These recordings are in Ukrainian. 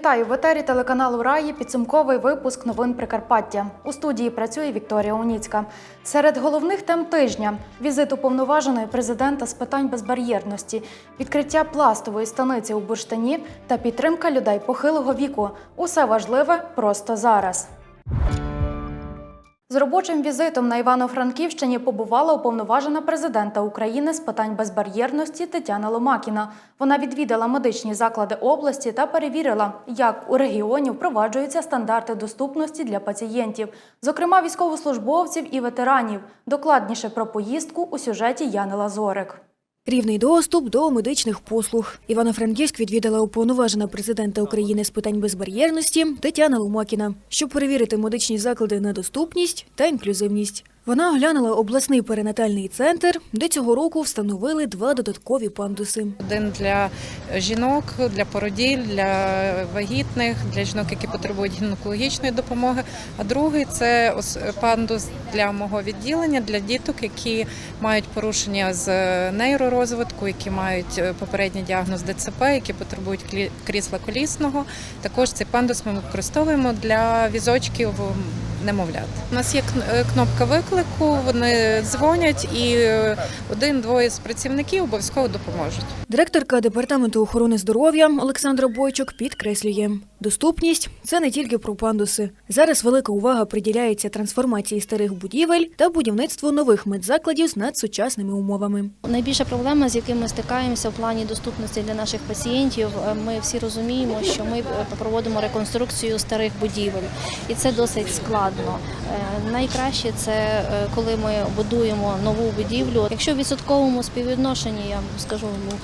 Вітаю в етері телеканалу Раї. Підсумковий випуск новин Прикарпаття. У студії працює Вікторія Уніцька. Серед головних тем тижня візит уповноваженої президента з питань безбар'єрності, відкриття пластової станиці у Бурштині та підтримка людей похилого віку. Усе важливе просто зараз. З робочим візитом на Івано-Франківщині побувала уповноважена президента України з питань безбар'єрності Тетяна Ломакіна. Вона відвідала медичні заклади області та перевірила, як у регіоні впроваджуються стандарти доступності для пацієнтів, зокрема військовослужбовців і ветеранів. Докладніше про поїздку у сюжеті Яни Лазорик. Рівний доступ до медичних послуг. Івано-Франківськ відвідала уповноважена президента України з питань безбар'єрності Тетяна Ломакіна, щоб перевірити медичні заклади на доступність та інклюзивність. Вона оглянула обласний перинатальний центр, де цього року встановили два додаткові пандуси. Один для жінок, для породіль, для вагітних, для жінок, які потребують гінекологічної допомоги. А другий це пандус для мого відділення, для діток, які мають порушення з нейророзвитку, які мають е, попередній діагноз ДЦП, які потребують крісла колісного. Також цей пандус ми використовуємо для візочків немовлят. У нас є е, кнопка виклику, вони дзвонять і е, один-двоє з працівників обов'язково допоможуть. Директорка департаменту охорони здоров'я Олександра Бойчук підкреслює, доступність це не тільки про пандуси. Зараз велика увага приділяється трансформації старих будівель та будівництву нових медзакладів з надсучасними умовами. Найбільша проблема, з яким ми стикаємося в плані доступності для наших пацієнтів, е, ми всі розуміємо, що ми е, проводимо реконструкцію старих будівель, і це досить складно. Е, Найкраще це коли ми будуємо нову будівлю. Якщо в відсотковому співвідношенні, я скажу, ну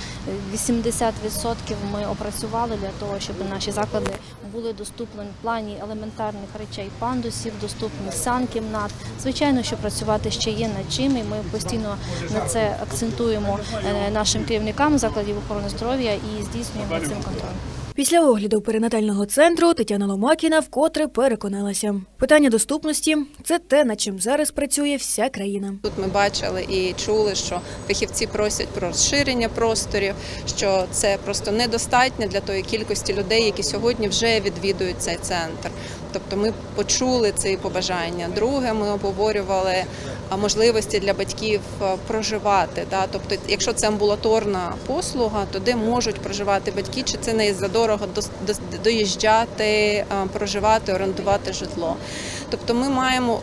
80% ми опрацювали для того, щоб наші заклади були доступні в плані елементарних речей, пандусів, доступні санкімнат. Звичайно, що працювати ще є над чим, і ми постійно на це акцентуємо е, нашим керівникам закладів охорони здоров'я і здійснюємо цим контроль. Після огляду перинатального центру Тетяна Ломакіна вкотре переконалася. Питання доступності це те, над чим зараз працює вся країна. Тут ми бачили і чули, що фахівці просять про розширення просторів, що це просто недостатньо для тої кількості людей, які сьогодні вже відвідують цей центр. Тобто ми почули ці побажання. Друге, ми обговорювали можливості для батьків проживати. Да? Тобто, якщо це амбулаторна послуга, то де можуть проживати батьки, чи це не за дорого доїжджати, проживати, орендувати житло. Тобто ми маємо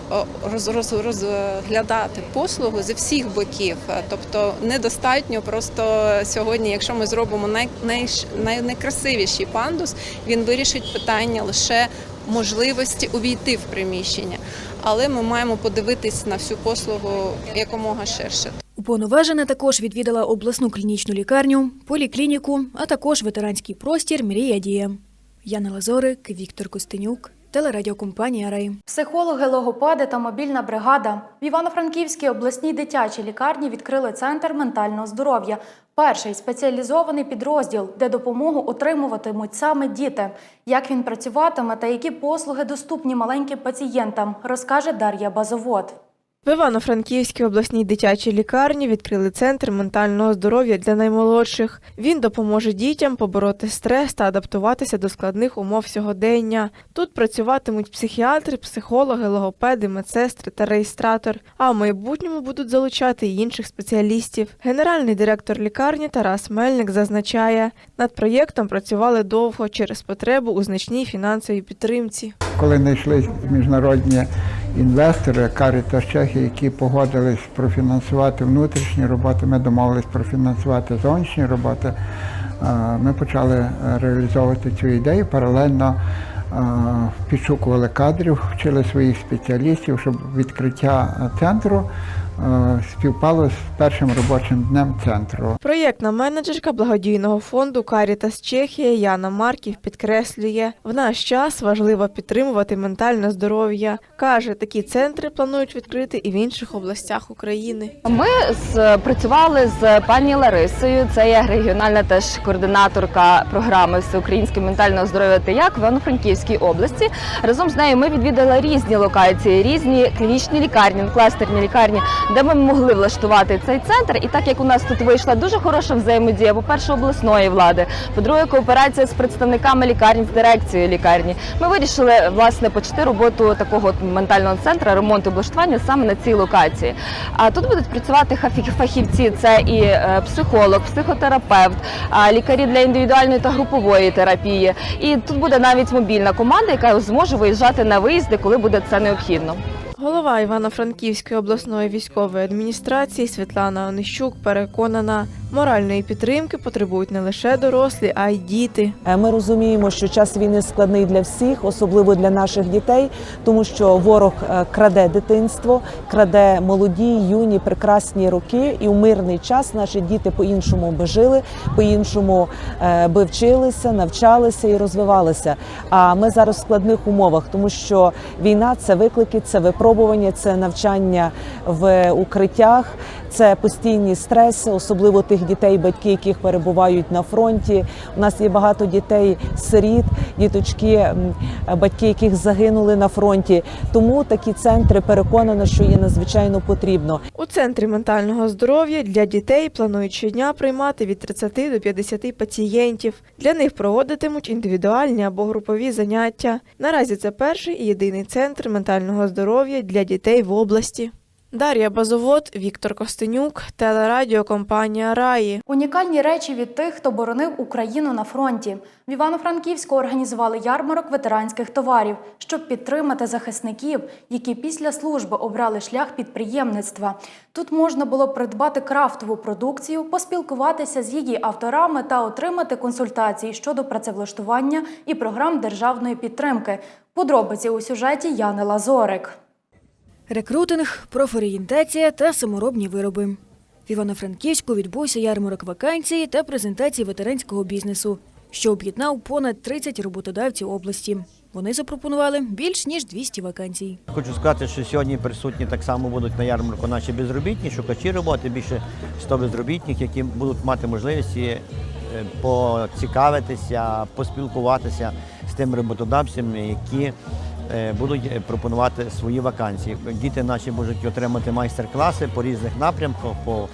роз, роз, розглядати послугу зі всіх боків. Тобто недостатньо просто сьогодні, якщо ми зробимо най, найкрасивіший пандус, він вирішить питання лише можливості увійти в приміщення. Але ми маємо подивитись на всю послугу якомога ширше. Уповноважена також відвідала обласну клінічну лікарню, поліклініку, а також ветеранський простір Мрія Дія. Яна Лазорик, Віктор Костенюк, телерадіокомпанія Рей. Психологи, логопеди та мобільна бригада в Івано-Франківській обласній дитячій лікарні відкрили центр ментального здоров'я. Перший спеціалізований підрозділ, де допомогу отримуватимуть саме діти. Як він працюватиме та які послуги доступні маленьким пацієнтам, розкаже Дар'я Базовод. В Івано-Франківській обласній дитячій лікарні відкрили центр ментального здоров'я для наймолодших. Він допоможе дітям побороти стрес та адаптуватися до складних умов сьогодення. Тут працюватимуть психіатри, психологи, логопеди, медсестри та реєстратор. А в майбутньому будуть залучати й інших спеціалістів. Генеральний директор лікарні Тарас Мельник зазначає, над проєктом працювали довго через потребу у значній фінансовій підтримці. коли знайшли міжнародні інвестори Caritas Чехії, які погодились профінансувати внутрішні роботи, ми домовились профінансувати зовнішні роботи. Е, Ми почали е, реалізовувати цю ідею. Паралельно е, підшукували кадрів, вчили своїх спеціалістів, щоб відкриття центру співпало з першим робочим днем центру. Проєктна менеджерка благодійного фонду Caritas Чехія Яна Марків підкреслює, в наш час важливо підтримувати ментальне здоров'я. Каже, такі центри планують відкрити і в інших областях України. Ми з, працювали з пані Ларисою. Це є регіональна теж координаторка програми Всеукраїнське ментального здоров'я та як в Івано-Франківській області. Разом з нею ми відвідали різні локації, різні клінічні лікарні, кластерні лікарні де ми могли влаштувати цей центр. І так як у нас тут вийшла дуже хороша взаємодія, по-перше, обласної влади, по-друге, кооперація з представниками лікарні, з дирекцією лікарні, ми вирішили власне почати роботу такого ментального центру ремонту облаштування саме на цій локації. А тут будуть працювати фахівці: це і е, психолог, психотерапевт, лікарі для індивідуальної та групової терапії. І тут буде навіть мобільна команда, яка зможе виїжджати на виїзди, коли буде це необхідно. Голова Івано-Франківської обласної військової адміністрації Світлана Онищук переконана, моральної підтримки потребують не лише дорослі, а й діти. Е, Ми розуміємо, що час війни складний для всіх, особливо для наших дітей, тому що ворог е, краде дитинство, краде молоді, юні, прекрасні роки, і у мирний час наші діти по-іншому би жили, по-іншому е, би вчилися, навчалися і розвивалися. А ми зараз в складних умовах, тому що війна це виклики, це випробування, це навчання в укриттях, це постійні стреси, особливо тих дітей, батьки, яких перебувають на фронті. У нас є багато дітей, сиріт, діточки, батьки, яких загинули на фронті. Тому такі центри переконана, що є надзвичайно потрібно. У центрі ментального здоров'я для дітей планують щодня приймати від 30 до 50 пацієнтів. Для них проводитимуть індивідуальні або групові заняття. Наразі це перший і єдиний центр ментального здоров'я для дітей в області. Дар'я Базовод, Віктор Костенюк, телерадіокомпанія Раї. Унікальні речі від тих, хто боронив Україну на фронті. В Івано-Франківську організували ярмарок ветеранських товарів, щоб підтримати захисників, які після служби обрали шлях підприємництва. Тут можна було придбати крафтову продукцію, поспілкуватися з її авторами та отримати консультації щодо працевлаштування і програм державної підтримки. Подробиці у сюжеті Яни Лазорик. Рекрутинг, профорієнтація та саморобні вироби. В Івано-Франківську відбувся ярмарок вакансій та презентації ветеранського бізнесу, що об'єднав понад 30 роботодавців області. Вони запропонували більш ніж 200 вакансій. Хочу сказати, що сьогодні присутні так само будуть на ярмарку наші безробітні, шукачі роботи, більше 100 безробітних, які будуть мати можливість е, поцікавитися, поспілкуватися з тими роботодавцями, які будуть е, пропонувати свої вакансії. Діти наші можуть отримати майстер-класи по різних напрямках, по,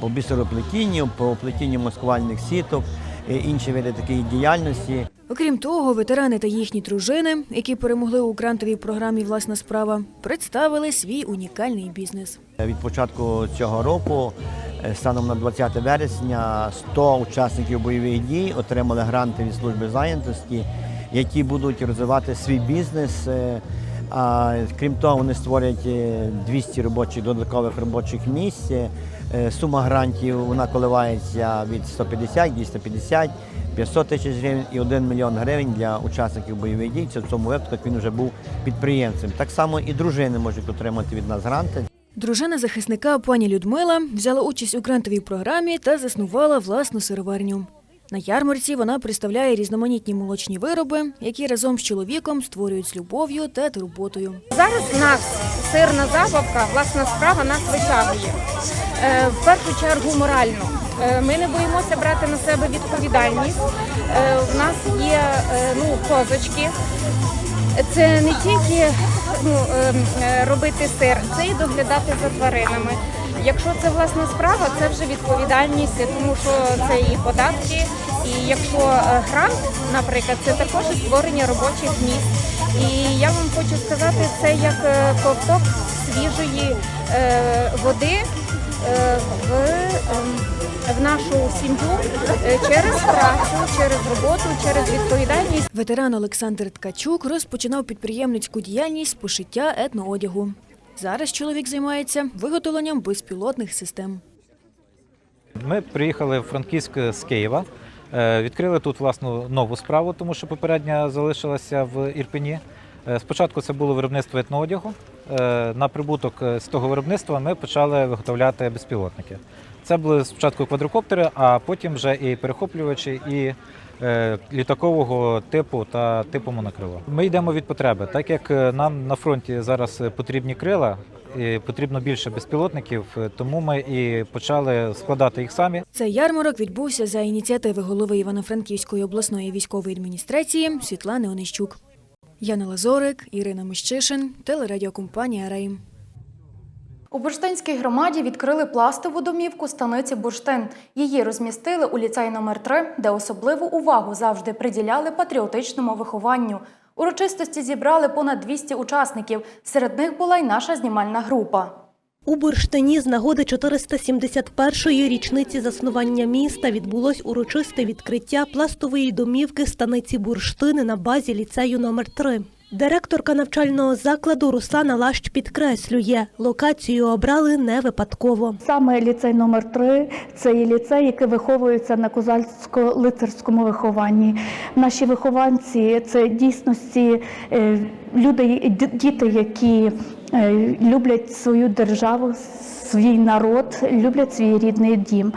по бісероплетінню, по плетінню маскувальних сіток, е, інші види такої діяльності. Окрім того, ветерани та їхні дружини, які перемогли у грантовій програмі Власна справа, представили свій унікальний бізнес. Від початку цього року, е, станом на 20 вересня, 100 учасників бойових дій отримали гранти від служби зайнятості, які будуть розвивати свій бізнес. Е, А крім того, вони створять е, 200 робочих додаткових робочих місць. Е, Сума грантів вона коливається від 150, 250, 500 тисяч гривень і 1 мільйон гривень для учасників бойових дій. Це в цьому випадку він вже був підприємцем. Так само і дружини можуть отримати від нас гранти. Дружина захисника пані Людмила взяла участь у грантовій програмі та заснувала власну сироварню. На ярмарці вона представляє різноманітні молочні вироби, які разом з чоловіком створюють з любов'ю та турботою. Зараз в нас сирна забавка, власна справа нас витягує. Е, в першу чергу морально. Е, ми не боїмося брати на себе відповідальність. Е, в нас є е, ну, козочки. Це не тільки ну, е, е, робити сир, це і доглядати за тваринами. Якщо це власна справа, це вже відповідальність, тому що це і податки. І якщо е, грант, наприклад, це також створення робочих місць. І я вам хочу сказати, це як е, ковток свіжої е, води в, ем, в нашу сім'ю через працю, через роботу, через відповідальність. Ветеран Олександр Ткачук розпочинав підприємницьку діяльність з пошиття етноодягу. Зараз чоловік займається виготовленням безпілотних систем. Ми приїхали в Франківськ з Києва. Е, Відкрили тут власну нову справу, тому що попередня залишилася в Ірпені. Е, Спочатку це було виробництво етноодягу. Е, На прибуток з того виробництва ми почали виготовляти безпілотники. Це були спочатку квадрокоптери, а потім вже і перехоплювачі, і літакового типу та типу монокрило. Ми йдемо від потреби, так як е, нам на фронті зараз потрібні крила, і потрібно більше безпілотників, е, тому ми і почали складати їх самі. Цей ярмарок відбувся за ініціативи голови Івано-Франківської обласної військової адміністрації Світлани Онищук. Яна Лазорик, Ірина Мищишин, телерадіокомпанія Рейм. У Бурштинській громаді відкрили пластову домівку станиці Бурштин. Її розмістили у ліцей номер 3 де особливу увагу завжди приділяли патріотичному вихованню. Урочистості зібрали понад 200 учасників. Серед них була й наша знімальна група. У Бурштині з нагоди 471-ї річниці заснування міста відбулось урочисте відкриття пластової домівки станиці Бурштини на базі ліцею номер 3 Директорка навчального закладу Руслана Лащ підкреслює, локацію обрали не випадково. Саме ліцей номер 3 це є ліцей, який виховується на козацько-лицарському вихованні. Наші вихованці це дійсності е, люди, діти, які е, люблять свою державу, свій народ, люблять свій рідний дім.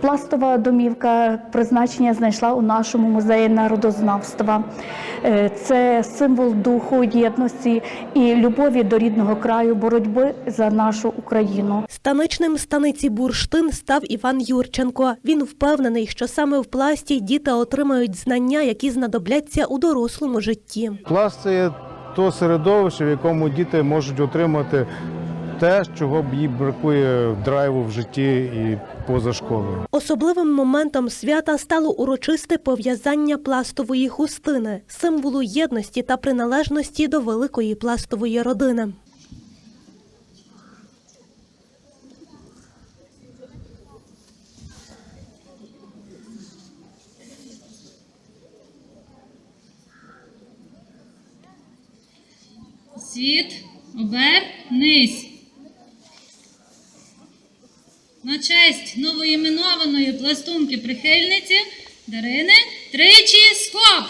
Пластова домівка призначення знайшла у нашому музеї народознавства. Е, Це символ духу, єдності і любові до рідного краю, боротьби за нашу Україну. Станичним станиці Бурштин став Іван Юрченко. Він впевнений, що саме в пласті діти отримають знання, які знадобляться у дорослому житті. Клас це то середовище, в якому діти можуть отримати те, чого б їй бракує драйву в житті і поза школою. Особливим моментом свята стало урочисте пов'язання пластової хустини, символу єдності та приналежності до великої пластової родини. Світ, обернись. На честь новоіменованої пластунки прихильниці Дарини тричі скоп.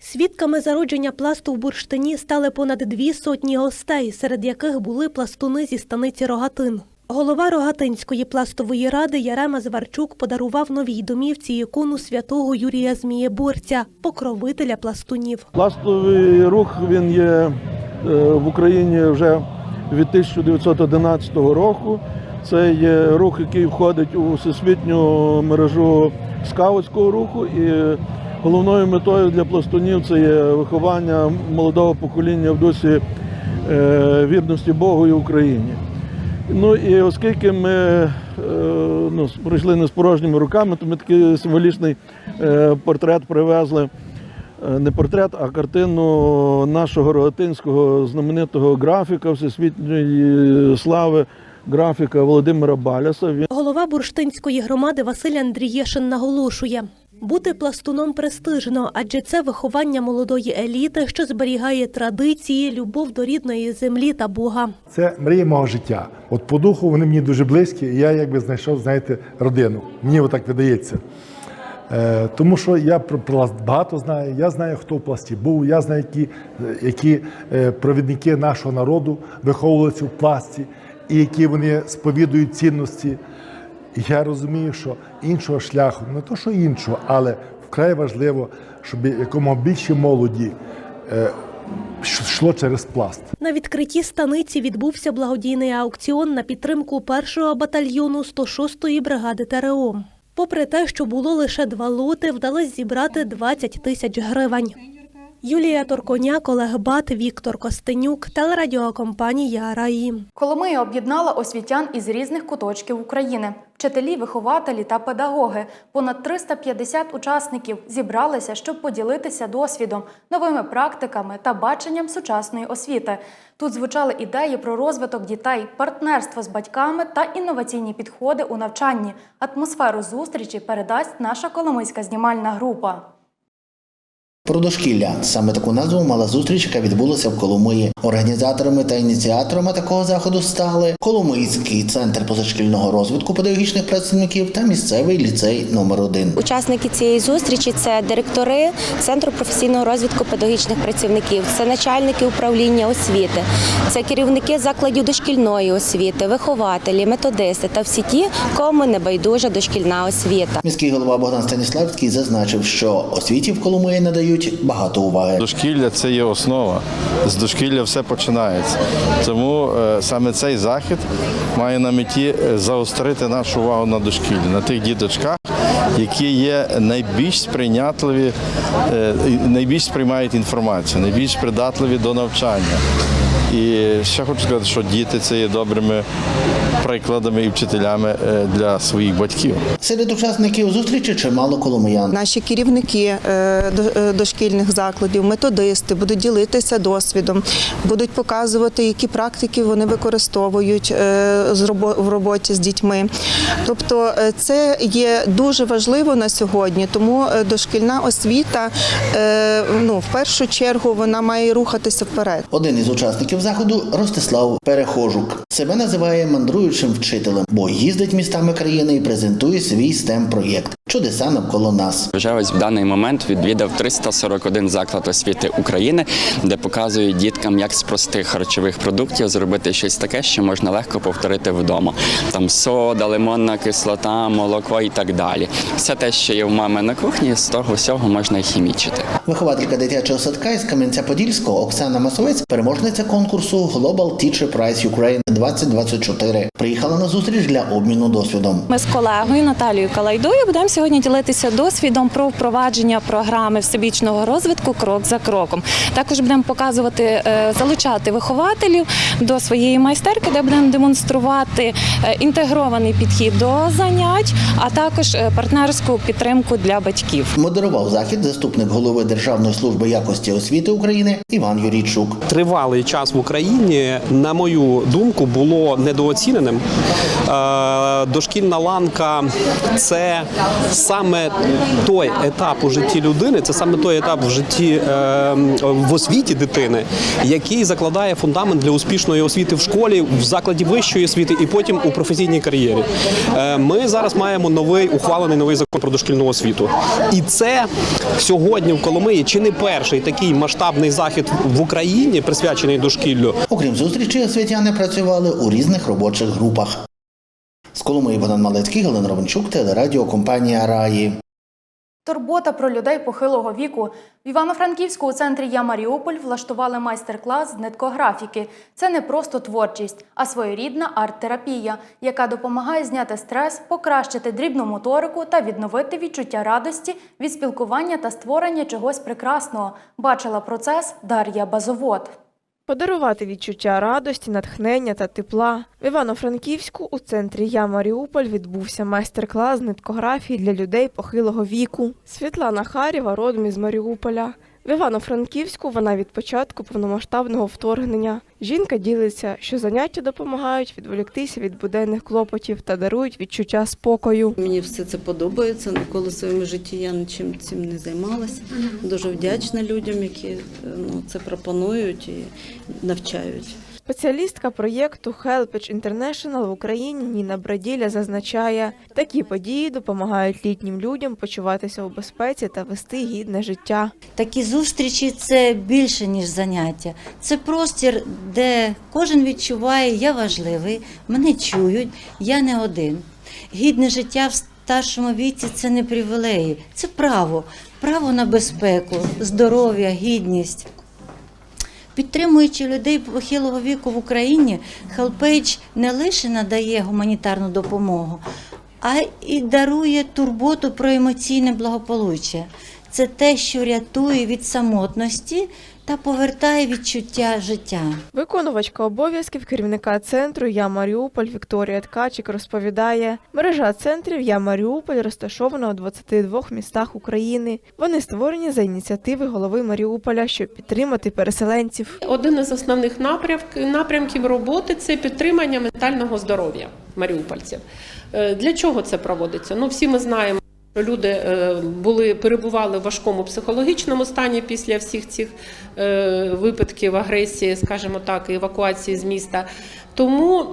Свідками зародження пласту в бурштині стали понад дві сотні гостей, серед яких були пластуни зі станиці Рогатин. Голова Рогатинської пластової ради Ярема Зварчук подарував новій домівці ікону святого Юрія Змієборця, покровителя пластунів. Пластовий рух він є е, в Україні вже від 1911 року. Це є рух, який входить у всесвітню мережу скаутського руху. І головною метою для пластунів це є виховання молодого покоління в дусі е, вірності Богу і Україні. Ну і оскільки ми е, ну, прийшли не з порожніми руками, то ми такий символічний е, портрет привезли. Е, Не портрет, а картину нашого рогатинського знаменитого графіка всесвітньої слави, графіка Володимира Баляса. Голова бурштинської громади Василь Андрієшин наголошує. Бути пластуном престижно, адже це виховання молодої еліти, що зберігає традиції, любов до рідної землі та Бога. Це мрія мого життя. От по духу вони мені дуже близькі, і я якби знайшов, знаєте, родину. Мені отак видається. Е, тому що я про пласт багато знаю, я знаю, хто в пласті був, я знаю, які, які е, провідники нашого народу виховувалися в пласті, і які вони сповідують цінності. Я розумію, що іншого шляху, не то що іншого, але вкрай важливо, щоб якомога більше молоді е, йшло через пласт. На відкритті станиці відбувся благодійний аукціон на підтримку першого батальйону 106-ї бригади ТРО. Попри те, що було лише два лоти, вдалося зібрати 20 тисяч гривень. Юлія Торконяк, Олег Бат, Віктор Костенюк, телерадіокомпанія Раї. Коломия об'єднала освітян із різних куточків України. Вчителі, вихователі та педагоги. Понад 350 учасників зібралися, щоб поділитися досвідом, новими практиками та баченням сучасної освіти. Тут звучали ідеї про розвиток дітей, партнерство з батьками та інноваційні підходи у навчанні. Атмосферу зустрічі передасть наша коломийська знімальна група. Про дошкілля саме таку назву мала зустріч, яка відбулася в Коломиї. Організаторами та ініціаторами такого заходу стали Коломийський центр позашкільного розвитку педагогічних працівників та місцевий ліцей номер 1 Учасники цієї зустрічі це директори Центру професійного розвитку педагогічних працівників, це начальники управління освіти, це керівники закладів дошкільної освіти, вихователі, методисти та всі ті, кому не байдужа дошкільна освіта. Міський голова Богдан Станіславський зазначив, що освіті в Коломиї надають приділяють багато уваги. Дошкілля це є основа. З дошкілля все починається. Тому е, саме цей захід має на меті е, заострити нашу увагу на дошкіллі, на тих діточках, які є найбільш сприйнятливі, е, найбільш сприймають інформацію, найбільш придатливі до навчання. І ще хочу сказати, що діти це є добрими прикладами і вчителями е, для своїх батьків. Серед учасників зустрічі чимало коломиян. Наші керівники е, до- е, дошкільних закладів, методисти будуть ділитися досвідом, будуть показувати, які практики вони використовують з робо- в роботі з дітьми. Тобто, це є дуже важливо на сьогодні, тому дошкільна освіта ну, в першу чергу вона має рухатися вперед. Один із учасників заходу Ростислав Перехожук. Себе називає мандруючим вчителем, бо їздить містами країни і презентує свій stem проєкт Чудеса навколо нас. Вже ось в даний момент відвідав 341 заклад освіти України, де показують діткам, як з простих харчових продуктів зробити щось таке, що можна легко повторити вдома. Там сода, лимонна кислота, молоко і так далі. Все те, що є в мами на кухні, з того всього можна і хімічити. Вихователька дитячого садка із Кам'янця-Подільського Оксана Масовець, переможниця конкурсу Global Teacher Prize Ukraine 2024, приїхала на зустріч для обміну досвідом. Ми з колегою Наталією Калайдою будемо сьогодні ділитися досвідом про впровадження програми всебічного розвитку крок за кроком. Також будемо показувати, е, залучати вихователів до своєї майстерки, де будемо демонструвати е, інтегрований підхід до занять, а також е, партнерську підтримку для батьків. Модерував захід заступник голови Державної служби якості освіти України Іван Юрійчук. Тривалий час в Україні, на мою думку, було недооціненим. Дошкільна ланка це саме той етап у житті людини, це саме той етап в житті е, в освіті дитини, який закладає фундамент для успішної освіти в школі, в закладі вищої освіти і потім у професійній кар'єрі. Е, Ми зараз маємо новий ухвалений новий закон про дошкільну освіту, і це сьогодні в Коломиї чи не перший такий масштабний захід в Україні, присвячений дошкіллю. Окрім зустрічі, освітяни працювали у різних робочих групах. З Коломиї Богдан Малецький, Галина Ровенчук, телерадіокомпанія Раї. Турбота про людей похилого віку. В Івано-Франківську у центрі Я Маріуполь влаштували майстер-клас з ниткографіки. Це не просто творчість, а своєрідна арт-терапія, яка допомагає зняти стрес, покращити дрібну моторику та відновити відчуття радості від спілкування та створення чогось прекрасного. Бачила процес Дар'я Базовод. Подарувати відчуття радості, натхнення та тепла. В Івано-Франківську у центрі Я Маріуполь відбувся майстер-клас з ниткографії для людей похилого віку. Світлана Харєва родом із Маріуполя. В Івано-Франківську вона від початку повномасштабного вторгнення. Жінка ділиться, що заняття допомагають відволіктися від буденних клопотів та дарують відчуття спокою. Мені все це подобається. Ніколи в своєму житті я нічим цим не займалася. Дуже вдячна людям, які е, ну, це пропонують і навчають. Спеціалістка проєкту Helpage International в Україні Ніна Браділя зазначає, такі події допомагають літнім людям почуватися у безпеці та вести гідне життя. Такі зустрічі це більше ніж заняття. Це простір, де кожен відчуває, я важливий, мене чують, я не один. Гідне життя в старшому віці це не привілеї, це право, право на безпеку, здоров'я, гідність. Підтримуючи людей похилого віку в Україні, Helpage не лише надає гуманітарну допомогу, а й дарує турботу про емоційне благополуччя. Це те, що рятує від самотності та повертає відчуття життя. Виконувачка обов'язків керівника центру Я Маріуполь Вікторія Ткачик розповідає, мережа центрів Я Маріуполь розташована у 22 містах України. Вони створені за ініціативи голови Маріуполя, щоб підтримати переселенців. Один із основних напрямків, напрямків роботи це підтримання ментального здоров'я маріупольців. Е, Для чого це проводиться? Ну, всі ми знаємо. Люди е, були перебували в важкому психологічному стані після всіх цих е, випадків агресії, скажімо так, і евакуації з міста. Тому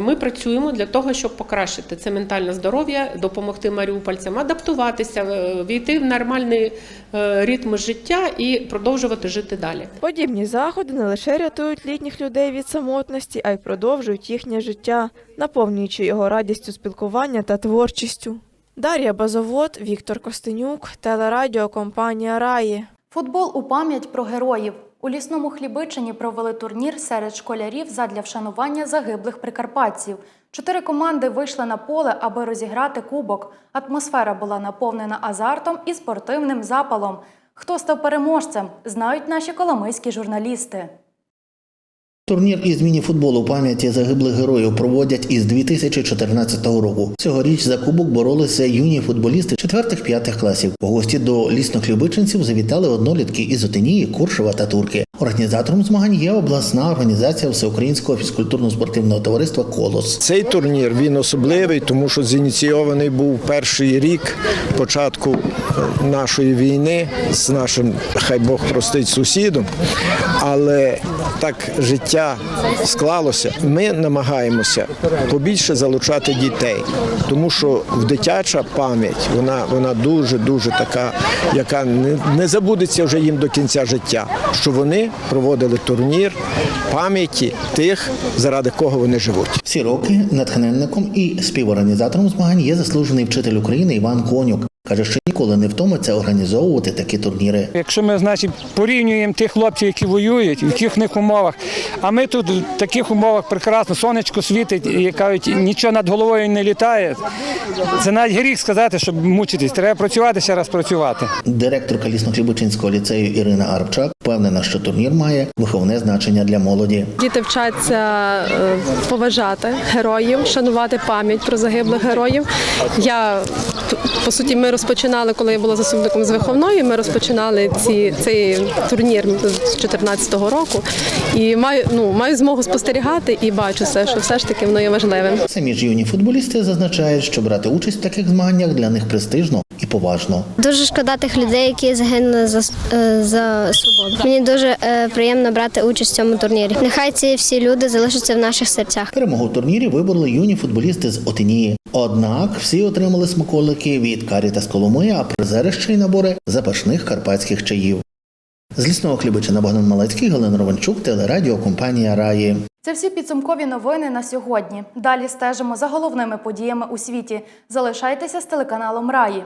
ми працюємо для того, щоб покращити це ментальне здоров'я, допомогти маріупольцям адаптуватися, е, війти в нормальний ритм життя і продовжувати жити далі. Подібні заходи не лише рятують літніх людей від самотності, а й продовжують їхнє життя, наповнюючи його радістю спілкування та творчістю. Дар'я Базовод, Віктор Костенюк, телерадіокомпанія Раї. Футбол у пам'ять про героїв. У лісному Хлібичині провели турнір серед школярів задля вшанування загиблих прикарпатців. Чотири команди вийшли на поле, аби розіграти кубок. Атмосфера була наповнена азартом і спортивним запалом. Хто став переможцем, знають наші коломийські журналісти. Турнір із міні-футболу пам'яті загиблих героїв проводять із 2014 року. Цьогоріч за кубок боролися юні футболісти 4-5 класів. У гості до ліснохлібичинців завітали однолітки із Отинії, Куршева та Турки. Організатором змагань є обласна організація Всеукраїнського фізкультурно-спортивного товариства Колос. Цей турнір він особливий, тому що зініційований був перший рік початку е, нашої війни з нашим, хай Бог простить сусідом. Але так життя склалося. Ми намагаємося побільше залучати дітей, тому що в дитяча пам'ять вона, вона дуже дуже така, яка не, не забудеться вже їм до кінця життя. Що вони проводили турнір пам'яті тих, заради кого вони живуть. Всі роки натхненником і співорганізатором змагань є заслужений вчитель України Іван Конюк. Каже, що ніколи не втомиться організовувати такі турніри. Якщо ми, значить, порівнюємо тих хлопців, які воюють, в яких них умовах, а ми тут в таких умовах прекрасно, сонечко світить, і кажуть, нічого над головою не літає. Це навіть гріх сказати, щоб мучитись. Треба працювати, ще раз працювати. Директорка ліснохлібичинського ліцею Ірина Арчак впевнена, що турнір має виховне значення для молоді. Діти вчаться е, поважати героїв, шанувати пам'ять про загиблих героїв. Я по суті, ми розпочинали, коли я була заступником з виховної. Ми розпочинали ці цей турнір з 2014 року. І маю ну маю змогу спостерігати і бачу все, що все ж таки воно є важливим. Самі ж юні футболісти зазначають, що брати участь в таких змаганнях для них престижно і поважно. Дуже шкода тих людей, які загинули за, е, за свободу. Мені дуже е, приємно брати участь в цьому турнірі. Нехай ці всі люди залишаться в наших серцях. Перемогу в турнірі вибороли юні футболісти з Отинії. Однак всі отримали смаколики від Карітас Коломия, а призери ще й набори запашних карпатських чаїв. З лісного хлібичина Богдан Малецький, Галина Ровенчук, телерадіокомпанія Раї. Це всі підсумкові новини на сьогодні. Далі стежимо за головними подіями у світі. Залишайтеся з телеканалом Раї.